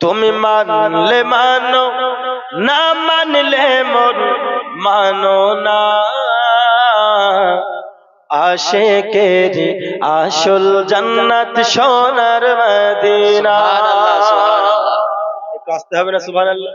তুমি মানলে মানো, না মানলে মন মানো না। আশেকের আসল জান্নাত সোনার মদিনা। আসতে হবে না, সুবহানাল্লাহ।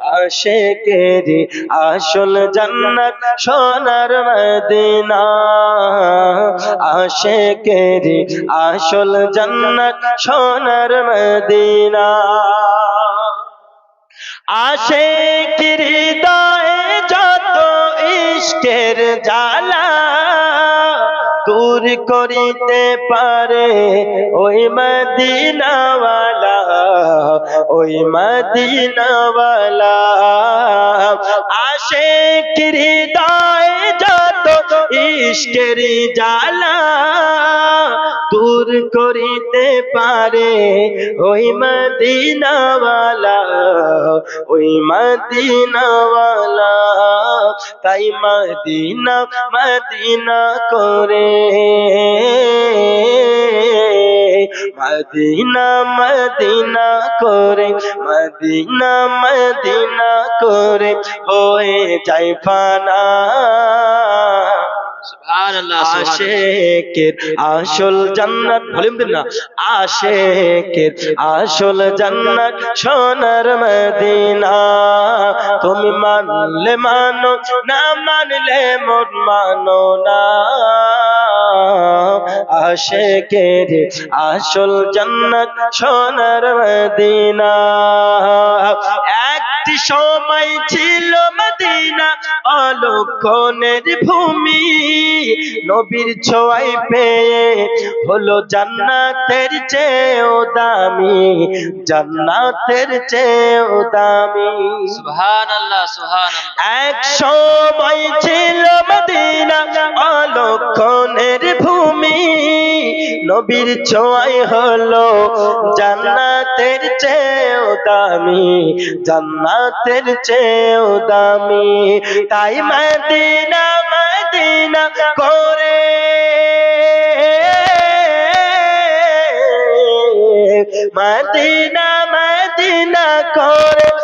আশেকের আসল জান্নাত সোনার মদিনা। আশেকের আসল জান্নাত সোনার মদিনা। আশেক হৃদয়ে যত ইশকের জ্বালা দূর করিতে পারে। ওই মদিনাওয়ালা ওই মদিনাওয়ালা। আশেক হৃদয়ে যত ইশকের জ্বালা, দূর করিতে পারে। ওই মদিনাওয়ালা ওই মদিনাওয়ালা। তাই মদিনা মদিনা করে মদিনা মদিনা করে মদিনা মদিনা করে হয়ে যাই ফানা। আসল জান্নাত, ভলিউম দিন না। আশেকের আসল সোনার মদিনা। তুমি মানলে মানো না, মানলে মন মানো না। আশেকের আসল জান্নাত সোনার মদিনা। একটি সময় ছিল অলক্ষণের ভূমি নবীর ছোয়াই পেয়ে হলো জান্নাতের চেয়েও দামি জান্নাতের চেয়েও দামি সুবহানাল্লাহ, সুবহানাল্লাহ। এক সময় ছিল মদিনা নবীর ছোঁয়াই হলো জান্নাতের চেয়েও দামি, জান্নাতের চেয়েও দামি। তাই মদিনা মদিনা করে। মদিনা মদিনা করে।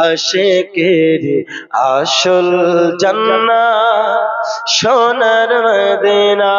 আশেকের আসল জান্নাত সোনার মদিনা।